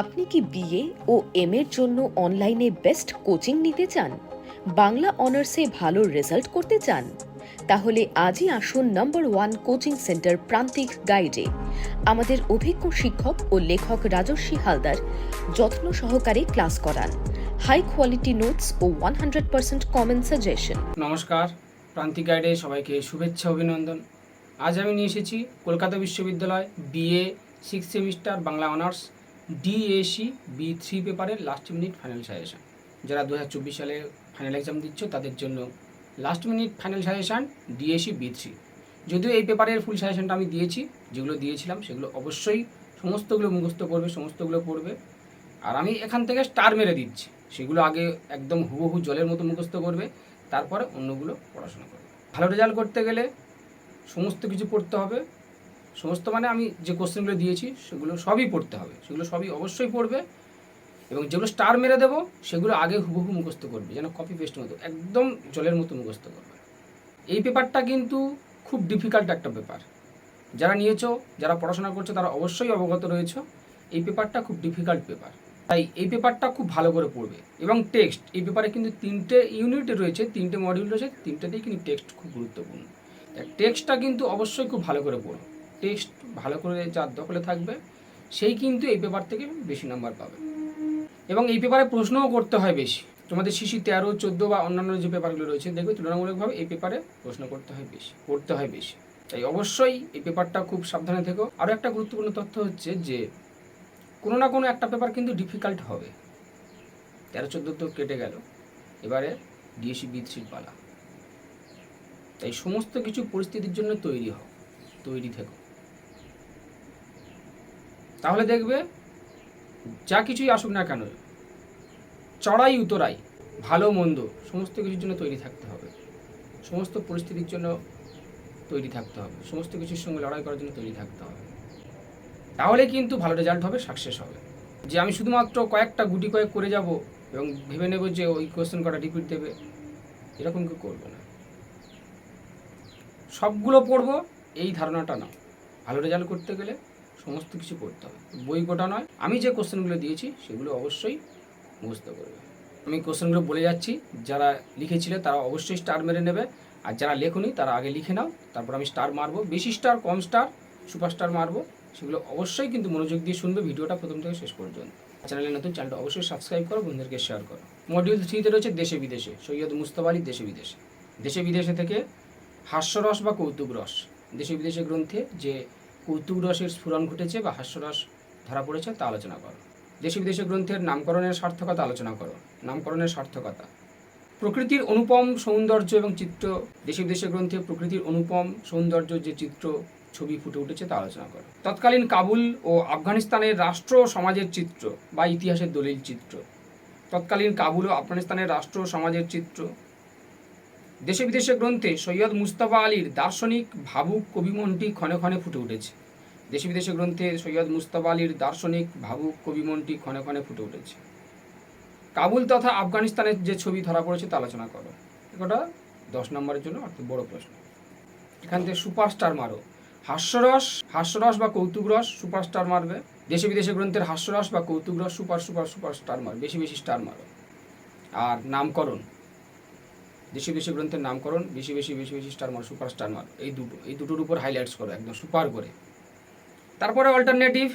আপনি কি বিএ ও এম এর জন্য অনলাইনে বেস্ট কোচিং নিতে চান? বাংলা অনার্সে ভালো রেজাল্ট করতে চান? তাহলে আজই আসুন নম্বর ওয়ান কোচিং সেন্টার প্রান্তিক গাইডে। আমাদের অভিজ্ঞ শিক্ষক ও লেখক রাজস্বী হালদার যত্ন সহকারে ক্লাস করান। হাই কোয়ালিটি নোটস ও one hundred percent common suggestion. নমস্কার, প্রান্তিক গাইডে সবাইকে শুভেচ্ছা অভিনন্দন। আজ আমি নিয়ে এসেছি কলকাতা বিশ্ববিদ্যালয় BA six semester Bangla honours DSC B three পেপারের লাস্ট মিনিট ফাইনাল সাজেশন যারা দু চব্বিশ সালে ফাইনাল এক্সাম দিচ্ছ, তাদের জন্য last minute final suggestion DSC B three যদিও এই পেপারের ফুল সাজেশনটা আমি দিয়েছি, যেগুলো দিয়েছিলাম, সেগুলো অবশ্যই সমস্তগুলো মুখস্থ করবে, সমস্তগুলো পড়বে। আর আমি এখান থেকে স্টার মেরে দিচ্ছি, সেগুলো আগে একদম হুবহু জলের মতো মুখস্থ করবে, তারপরে অন্যগুলো পড়াশোনা করবে। ভালো রেজাল্ট করতে গেলে সমস্ত কিছু পড়তে হবে সমস্ত মানে আমি যে কোশ্চেনগুলো দিয়েছি, সেগুলো সবই পড়তে হবে। সেগুলো সবই অবশ্যই পড়বে এবং যেগুলো স্টার মেরে দেবো, সেগুলো আগে হুবহু মুখস্থ করবে, যেন কপি পেস্ট মতো, একদম জলের মতো মুখস্থ করবে। এই পেপারটা কিন্তু খুব ডিফিকাল্ট একটা পেপার যারা নিয়েছো, যারা পড়াশোনা করছ, তারা অবশ্যই অবগত রয়েছে। এই পেপারটা খুব ডিফিকাল্ট পেপার তাই এই পেপারটা খুব ভালো করে পড়বে। এবং টেক্সট এই পেপারে কিন্তু তিনটে ইউনিট রয়েছে, তিনটে মডিউল রয়েছে, তিনটেতেই কিন্তু টেক্সট খুব গুরুত্বপূর্ণ। টেক্সটটা কিন্তু অবশ্যই খুব ভালো করে পড়ো। টেক্সট ভালো করে যার দখলে থাকবে, সেই কিন্তু এই পেপার থেকে বেশি নাম্বার পাবে। এবং এই পেপারে প্রশ্নও করতে হয় বেশি। তোমাদের শিশি তেরো, চোদ্দ বা অন্যান্য যে পেপারগুলো রয়েছে, দেখবে তুলনামূলকভাবে এই পেপারে প্রশ্ন করতে হয় বেশি পড়তে হয় বেশি। তাই অবশ্যই এই পেপারটা খুব সাবধানে থেকো। আরও একটা গুরুত্বপূর্ণ তথ্য হচ্ছে যে, কোনো না কোনো একটা পেপার কিন্তু ডিফিকাল্ট হবে। তেরো, চোদ্দ তো কেটে গেল। এবারে ডিএসি বি থ্রির পালা। তাই সমস্ত কিছু পরিস্থিতির জন্য তৈরি হও, তৈরি থেকো। তাহলে দেখবে যা কিছুই আসুক না কেন, চড়াই উতরাই, ভালো মন্দ, সমস্ত কিছুর জন্য তৈরি থাকতে হবে। সমস্ত পরিস্থিতির জন্য তৈরি থাকতে হবে। সমস্ত কিছুর সঙ্গে লড়াই করার জন্য তৈরি থাকতে হবে। তাহলে কিন্তু ভালো রেজাল্ট হবে সাকসেস হবে। যে আমি শুধুমাত্র কয়েকটা গুটি কয়েক করে যাব এবং ভেবে নেব যে ওই কোয়েশ্চেন কটা রিপিট দেবে, এরকম কেউ করবে না। সবগুলো পড়ব এই ধারণাটা না। ভালো রেজাল্ট করতে গেলে সমস্ত কিছু করতে হবে। বই গোটা নয়? আমি যে কোশ্চেনগুলো দিয়েছি, সেগুলো অবশ্যই মুখস্থ করবে। আমি কোশ্চেনগুলো বলে যাচ্ছি, যারা লিখেছিলে তারা অবশ্যই স্টার মেরে নেবে, আর যারা লেখনি তারা আগে লিখে নাও, তারপর আমি স্টার মারবো। বেশি স্টার কম স্টার সুপারস্টার মারবো, সেগুলো অবশ্যই কিন্তু মনোযোগ দিয়ে শুনবে ভিডিওটা প্রথম থেকে শেষ পর্যন্ত। চ্যানেলে নতুন, চ্যানেলটা অবশ্যই সাবস্ক্রাইব করো, বন্ধুদেরকে শেয়ার করো। মডিউল থ্রিতে রয়েছে দেশে বিদেশে, সৈয়দ মুস্তফা আলী দেশে বিদেশে। দেশে বিদেশে থেকে হাস্যরস বা কৌতুক রস দেশে বিদেশে গ্রন্থে যে কৌতুক রসের স্ফুরণ ঘটেছে বা হাস্যরস ধরা পড়েছে তা আলোচনা করো। দেশে বিদেশে গ্রন্থের নামকরণের সার্থকতা আলোচনা করো। নামকরণের সার্থকতা। প্রকৃতির অনুপম সৌন্দর্য এবং চিত্র, দেশে বিদেশে গ্রন্থে প্রকৃতির অনুপম সৌন্দর্য যে চিত্র, ছবি ফুটে উঠেছে তা আলোচনা করো। তৎকালীন কাবুল ও আফগানিস্তানের রাষ্ট্র সমাজের চিত্র বা ইতিহাসের দলিল চিত্র। তৎকালীন কাবুল ও আফগানিস্তানের রাষ্ট্র সমাজের চিত্র দেশে বিদেশে গ্রন্থে সৈয়দ মুস্তাফা আলীর দার্শনিক ভাবুক কবিমনটি ক্ষণে ক্ষণে ফুটে উঠেছে। দেশে বিদেশে গ্রন্থে সৈয়দ মুস্তাফা আলীর দার্শনিক ভাবুক কবিমনটি ক্ষণে ক্ষণে ফুটে উঠেছে। কাবুল তথা আফগানিস্তানের যে ছবি ধরা পড়েছে তা আলোচনা করো। এটা দশ নম্বরের জন্য অর্থাৎ বড় প্রশ্ন। এখান থেকে সুপারস্টার মারো। হাস্যরস হাস্যরস বা কৌতুক রস সুপারস্টার মারবে। দেশে বিদেশে গ্রন্থের হাস্যরস বা কৌতুক রস সুপার সুপার সুপার স্টার মার বেশি বেশি স্টার মারো। আর নামকরণ। দেশে দেশে গ্রন্থের নামকরণ, বেশি বেশি বেশি বেশি স্টার মার সুপার স্টার মার। এই দুটো, এই দুটোর উপর হাইলাইটস করো, একদম সুপার করে। তারপরে অল্টারনেটিভ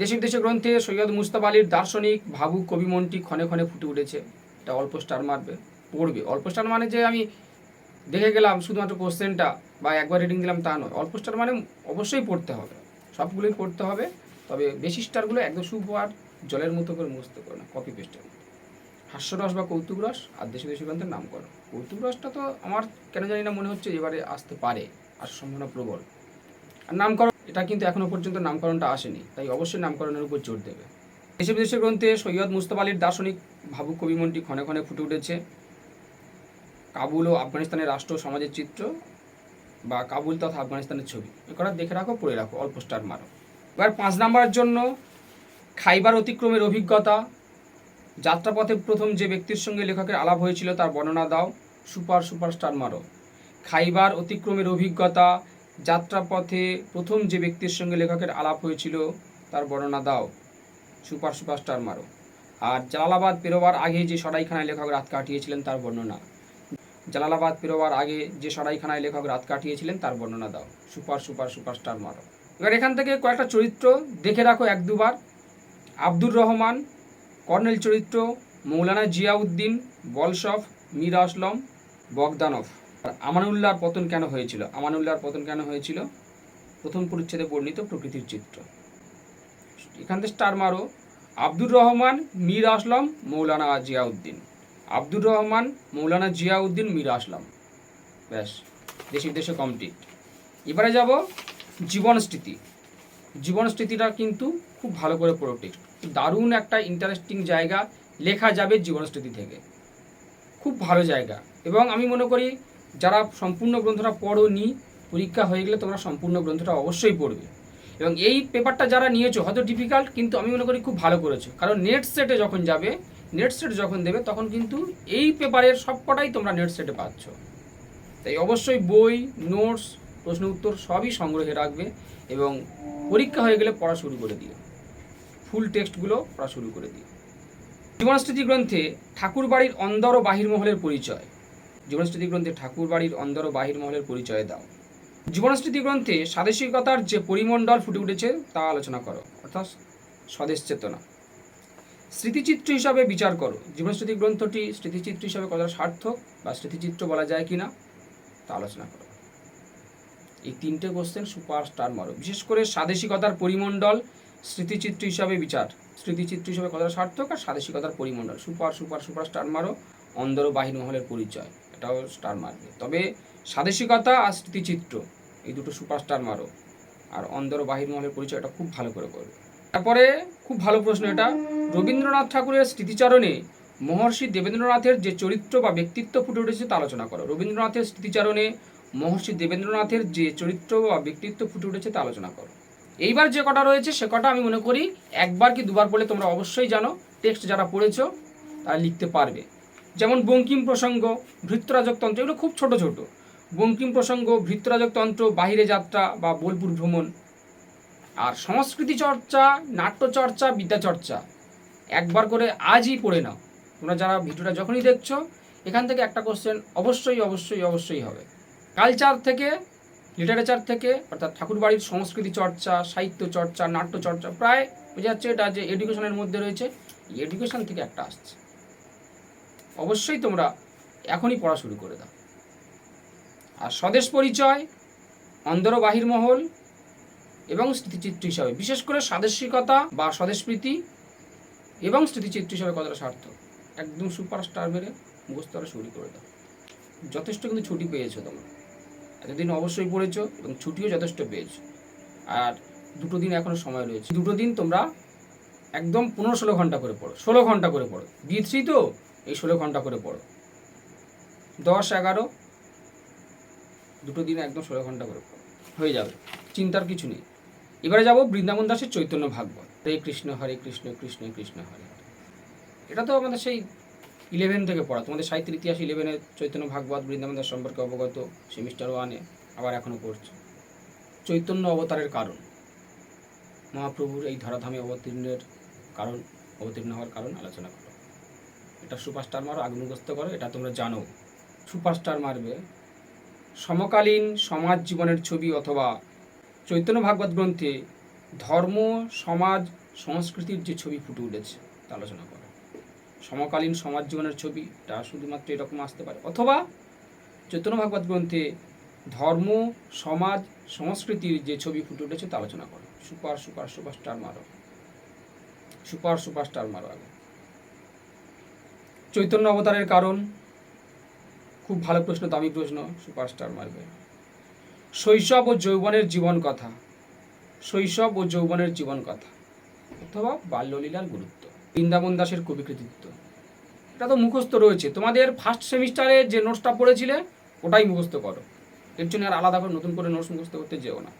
দেশে দেশে গ্রন্থে সৈয়দ মুস্তাফ আলীর দার্শনিক ভাবুক কবিমনটি ক্ষণে ক্ষণে ফুটে উঠেছে। এটা অল্প স্টার মারবে, পড়বে। অল্প স্টার মানে যে আমি দেখে গেলাম শুধুমাত্র কোশ্চেনটা বা একবার রিডিং দিলাম তা নয়। অল্প স্টার মানে অবশ্যই পড়তে হবে। সবগুলোই পড়তে হবে, তবে বেশি স্টারগুলো একদম সুপার জলের মতো করে মুছতে করে না কপি পেস্টের হাস্যরস বা কৌতুক রস আর দেশি দেশে গ্রন্থের নামকরণ। রসটা তো আমার কেন জানি না মনে হচ্ছে এবারে আসতে পারে আসার সম্ভাবনা প্রবল। আর নামকরণ, এটা কিন্তু এখনও পর্যন্ত নামকরণটা আসেনি, তাই অবশ্যই নামকরণের উপর জোর দেবে। দেশে বিদেশের গ্রন্থে সৈয়দ মুস্তফা আলীর দার্শনিক ভাবুক কবিমনটি ক্ষণে ক্ষণে ফুটে উঠেছে। কাবুল ও আফগানিস্তানের রাষ্ট্র সমাজের চিত্র বা কাবুল তথা আফগানিস্তানের ছবি। এগুলো দেখে রাখো, পড়ে রাখো, অল্প স্টার মারো। এবার পাঁচ নাম্বারের জন্য খাইবার অতিক্রমের অভিজ্ঞতা। যাত্রাপথে প্রথম যে ব্যক্তির সঙ্গে লেখকের আলাপ হয়েছিল তার বর্ণনা দাও। সুপার সুপার স্টার মারো। খাইবার অতিক্রমের অভিজ্ঞতা, যাত্রাপথে প্রথম যে ব্যক্তির সঙ্গে লেখকের আলাপ হয়েছিল, তার বর্ণনা দাও। সুপার সুপারস্টার মারো। আর জালালাবাদ পেরোবার আগে যে সরাইখানায় লেখক রাত কাটিয়েছিলেন, তার বর্ণনা। জালালাবাদ পেরোবার আগে যে সরাইখানায় লেখক রাত কাটিয়েছিলেন, তার বর্ণনা দাও। সুপার সুপার সুপারস্টার মারো। এবার এখান থেকে কয়েকটা চরিত্র দেখে রাখো এক দুবার। আব্দুর রহমান, কর্নেল চরিত্র, মৌলানা জিয়াউদ্দিন, বলশফ, মীর আসলম বগদানফ আর আমানুল্লাহর পতন কেন হয়েছিল? আমানুল্লাহর পতন কেন হয়েছিল? প্রথম পরিচ্ছেদে বর্ণিত প্রকৃতির চিত্র। এখান থেকে স্টার মারো। আব্দুর রহমান, মীর আসলাম, মৌলানা জিয়াউদ্দিন। আব্দুর রহমান, মৌলানা জিয়াউদ্দিন, মীর আসলাম। ব্যাস, দেশে দেশে কমপ্লিট এবারে যাব জীবন স্মৃতি জীবন স্মৃতিটা কিন্তু খুব ভালো করে পড়ো টেক্সট দারুণ একটা ইন্টারেস্টিং জায়গা লেখা যাবে জীবন স্মৃতি থেকে। খুব ভালো জায়গা। এবং আমি মনে করি যারা সম্পূর্ণ গ্রন্থটা পড়োনি, পরীক্ষা হয়ে গেলে তোমরা সম্পূর্ণ গ্রন্থটা অবশ্যই পড়বে। এবং এই পেপারটা যারা নিয়েছো, হয়তো ডিফিকাল্ট কিন্তু আমি মনে করি খুব ভালো করেছ। কারণ নেট সেটে যখন যাবে নেট সেট যখন দেবে, তখন কিন্তু এই পেপারের সবকটাই তোমরা নেট সেটে পাচ্ছ। তাই অবশ্যই বই নোটস প্রশ্ন উত্তর সবই সংগ্রহে রাখবে এবং পরীক্ষা হয়ে গেলে পড়া শুরু করে দিও। ফুল টেক্সটগুলো পড়া শুরু করে দিও। জীবনস্মৃতি গ্রন্থে ঠাকুরবাড়ির অন্দর ও বাহির মহলের পরিচয়। জীবনস্মৃতি গ্রন্থে ঠাকুর বাড়ির অন্দর ও বাহির মহলের পরিচয় দাও। জীবনস্মৃতি গ্রন্থে স্বাদেশিকতার যে পরিমণ্ডল ফুটে উঠেছে, তা আলোচনা করো, অর্থাৎ স্বদেশ চেতনা। স্মৃতিচিত্র হিসাবে বিচার করো। জীবনস্মৃতি গ্রন্থটি স্মৃতিচিত্র হিসাবে কতটা সার্থক বা স্মৃতিচিত্র বলা যায় কি না তা আলোচনা করো। এই তিনটে কোশ্চেন সুপার স্টার মারো। বিশেষ করে স্বাদেশিকতার পরিমণ্ডল স্মৃতিচিত্র হিসাবে বিচার। স্মৃতিচিত্র হিসাবে কতটা সার্থক আর স্বাদেশিকতার পরিমণ্ডল? সুপার সুপার সুপার স্টার মারো। অন্দর বাহির মহলের পরিচয়। এটাও স্টার মারবে। তবে স্বাদেশিকতা আর স্মৃতিচিত্র, এই দুটো সুপার স্টার মারো। আর অন্দর বাহির মহলের পরিচয় এটা খুব ভালো করে করবে তারপরে খুব ভালো প্রশ্ন এটা, রবীন্দ্রনাথ ঠাকুরের স্মৃতিচারণে মহর্ষি দেবেন্দ্রনাথের যে চরিত্র বা ব্যক্তিত্ব ফুটে উঠেছে তা আলোচনা করো। রবীন্দ্রনাথের স্মৃতিচারণে মহর্ষি দেবেন্দ্রনাথের যে চরিত্র বা ব্যক্তিত্ব ফুটে উঠেছে তা আলোচনা করো। এইবার যে কটা রয়েছে, সে কটা আমি মনে করি একবার কি দুবার পড়লে তোমরা অবশ্যই জানো। টেক্সট যারা পড়েছো, তারা লিখতে পারবে। যেমন বঙ্কিম প্রসঙ্গ ভৃত্যরাজক তন্ত্র এগুলো খুব ছোট ছোট। বঙ্কিম প্রসঙ্গ ভৃত্যরাজক তন্ত্র বাহিরে যাত্রা বা বোলপুর ভ্রমণ। আর সংস্কৃতি চর্চা, নাট্য চর্চা, বিদ্যা চর্চা, একবার করে আজই পড়ে নাও। তোমরা যারা ভিডিওটা যখনই দেখছ, এখান থেকে একটা কোশ্চেন অবশ্যই অবশ্যই অবশ্যই হবে। কালচার থেকে লিটারেচার থেকে, অর্থাৎ ঠাকুরবাড়ির সংস্কৃতি চর্চা, সাহিত্য চর্চা, নাট্য চর্চা, প্রায় বোঝা যাচ্ছে এটা যে এডুকেশনের মধ্যে রয়েছে। এডুকেশন থেকে একটা আসছে। অবশ্যই তোমরা এখনই পড়া শুরু করে দাও। আর স্বদেশ পরিচয় অন্দর বাহির মহল এবং স্মৃতিচিত্র হিসাবে, বিশেষ করে স্বাদেশিকতা বা স্বদেশপ্রীতি এবং স্মৃতিচিত্র হিসাবে কতটা সার্থক? একদম সুপারস্টার মেরে মুখস্থ করা শুরু করে দাও। যথেষ্ট কিন্তু ছুটি পেয়েছ তোমরা। এতদিন অবশ্যই পড়েছো এবং ছুটিও যথেষ্ট পেয়েছ। আর দুটো দিন এখনও সময় রয়েছে। দুটো দিন তোমরা একদম পনেরো ষোলো ঘণ্টা করে পড়ো। ষোলো ঘণ্টা করে পড়ো। বি থ্রি তো? এই ষোলো ঘণ্টা করে পড়ো। দশ, এগারো, দুটো দিন একদম ষোলো ঘণ্টা করে পড়ো। হয়ে যাবে, চিন্তার কিছু নেই। এবারে যাব বৃন্দাবন দাসের চৈতন্য ভাগবত। হরে কৃষ্ণ হরে কৃষ্ণ কৃষ্ণ কৃষ্ণ হরে। হরে এটা তো আমাদের সেই ইলেভেন থেকে পড়া। তোমাদের সাহিত্যের ইতিহাস ইলেভেনের চৈতন্য ভাগবত, বৃন্দাবন দাস সম্পর্কে অবগত সেমিস্টার ওয়ানে আবার এখনও পড়ছে। চৈতন্য অবতারের কারণ। মহাপ্রভুর এই ধরাধামে অবতীর্ণের কারণ, অবতীর্ণ হওয়ার কারণ আলোচনা করো এটা সুপারস্টার মারো, আগ্নগ্রস্ত করো, এটা তোমরা জানো। সুপারস্টার মারবে। সমকালীন সমাজ জীবনের ছবি অথবা চৈতন্য ভাগবত গ্রন্থে ধর্ম, সমাজ, সংস্কৃতির যে ছবি ফুটে উঠেছে, তা আলোচনা করো। সমকালীন সমাজ জীবনের ছবি তা শুধুমাত্র এরকম আসতে পারে। অথবা চৈতন্য ভাগবত গ্রন্থে ধর্ম, সমাজ, সংস্কৃতির যে ছবি ফুটে উঠেছে, তা আলোচনা করো। সুপার সুপার, সুপারস্টার মারো। সুপার, সুপারস্টার মারো আগে। চৈতন্য অবতারের কারণ? খুব ভালো প্রশ্ন, দামি প্রশ্ন, সুপারস্টার মারবে। শৈশব ও যৌবনের জীবন কথা। শৈশব ও যৌবনের জীবন কথা। অথবা বাল্যলীলার গুরুত্ব। বৃন্দাবন দাসের কবি কৃতিত্ব এটা তো মুখস্থ রয়েছে। তোমাদের ফার্স্ট সেমিস্টারে যে নোটসটা পড়েছিলে, ওটাই মুখস্থ করো। এর জন্য আর আলাদা করে নতুন করে নোটস মুখস্থ করতে যেও না।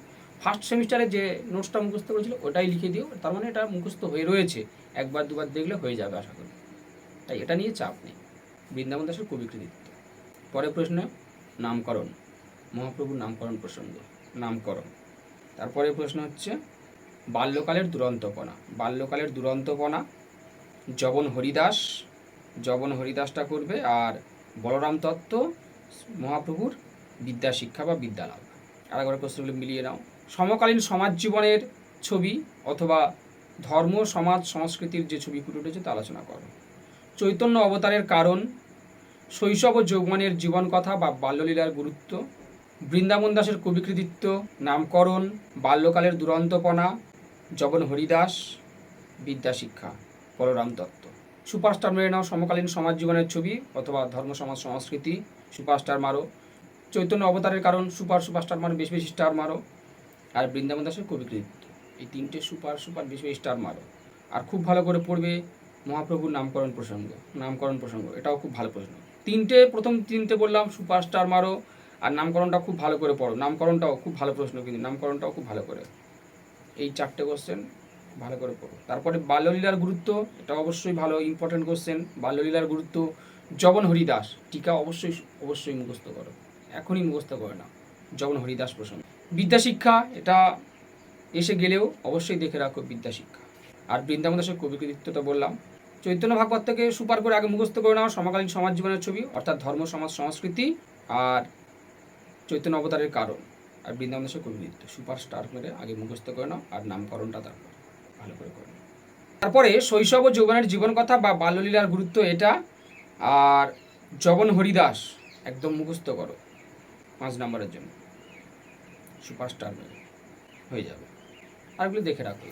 ফার্স্ট সেমিস্টারে যে নোটসটা মুখস্থ করেছিল, ওটাই লিখে দিও। তার মানে এটা মুখস্থ হয়ে রয়েছে। একবার দুবার দেখলে হয়ে যাবে, আশা করি। তাই এটা নিয়ে চাপ নেই। বৃন্দাবন দাসের কবি কৃতিত্ব পরের প্রশ্ন, নামকরণ। মহাপ্রভুর নামকরণ প্রসঙ্গ, নামকরণ। তারপরে প্রশ্ন হচ্ছে, বাল্যকালের দুরন্তপনা। বাল্যকালের দুরন্তপনা জবন হরিদাস জবন হরিদাসটা করবে আর বলরাম তত্ত্ব মহাপ্রভুর বিদ্যা শিক্ষা বা বিদ্যা লাভ আর একবার প্রশ্নগুলো মিলিয়ে নাও। সমকালীন সমাজ জীবনের ছবি অথবা ধর্ম, সমাজ, সংস্কৃতির যে ছবি ফুটে উঠেছে তা আলোচনা করো। চৈতন্য অবতারের কারণ, শৈশব ও যৌবনের জীবন কথা বা বাল্যলীলার গুরুত্ব, বৃন্দাবন দাসের কবিকৃতিত্ব, নামকরণ, বাল্যকালের দুরন্তপনা জবন হরিদাস বিদ্যা শিক্ষা বলরাম দত্ত। সুপারস্টার মেরে নাও সমকালীন সমাজ জীবনের ছবি অথবা ধর্ম, সমাজ, সংস্কৃতি। সুপারস্টার মারো। চৈতন্য অবতারের কারণ, সুপার সুপারস্টার মারো, বেশি বেশি স্টার মারো। আর বৃন্দাবন দাসের কবিকৃতিত্ব। এই তিনটে সুপার সুপার, বেশি বেশি স্টার মারো। আর খুব ভালো করে পড়বে মহাপ্রভুর নামকরণ প্রসঙ্গ নামকরণ প্রসঙ্গ, এটাও খুব ভালো প্রশ্ন। তিনটে, প্রথম তিনটে বললাম, সুপারস্টার মারো, আর নামকরণটা খুব ভালো করে পড়ো। নামকরণটাও খুব ভালো প্রশ্ন, কিন্তু নামকরণটাও খুব ভালো করে। এই চারটে কোশ্চেন ভালো করে পড়ো। তারপরে বাল্যলীলার গুরুত্ব, এটা অবশ্যই ভালো ইম্পর্টেন্ট কোশ্চেন বাল্যলীলার গুরুত্ব জবন হরিদাস, টিকা অবশ্যই অবশ্যই মুখস্থ করো। এখনই মুখস্থ করে না জবন হরিদাস প্রসঙ্গ। বিদ্যা শিক্ষা এটা এসে গেলেও অবশ্যই দেখে রাখো বিদ্যা শিক্ষা আর বৃন্দাবন দাসের কবিকৃতিত্বটা বললাম চৈতন্য ভাগবত থেকে সুপার করে আগে মুখস্থ করে নাও, সমকালীন সমাজ জীবনের ছবি, অর্থাৎ ধর্ম, সমাজ, সংস্কৃতি আর চৈতন্য অবতারের কারণ। আর বৃন্দাবন দাসের কবিকৃতিত্ব সুপার স্টার করে আগে মুখস্থ করে নাও আর নামকরণটা তারপর ভালো করে করে। তারপরে শৈশব ও যৌবনের জীবন কথা বা বাল্যলীলার গুরুত্ব এটা, আর জবন হরিদাস একদম মুখস্থ করো, পাঁচ নম্বরের জন্য। সুপারস্টার মেরে হয়ে যাবে। আরগুলো দেখে রাখো।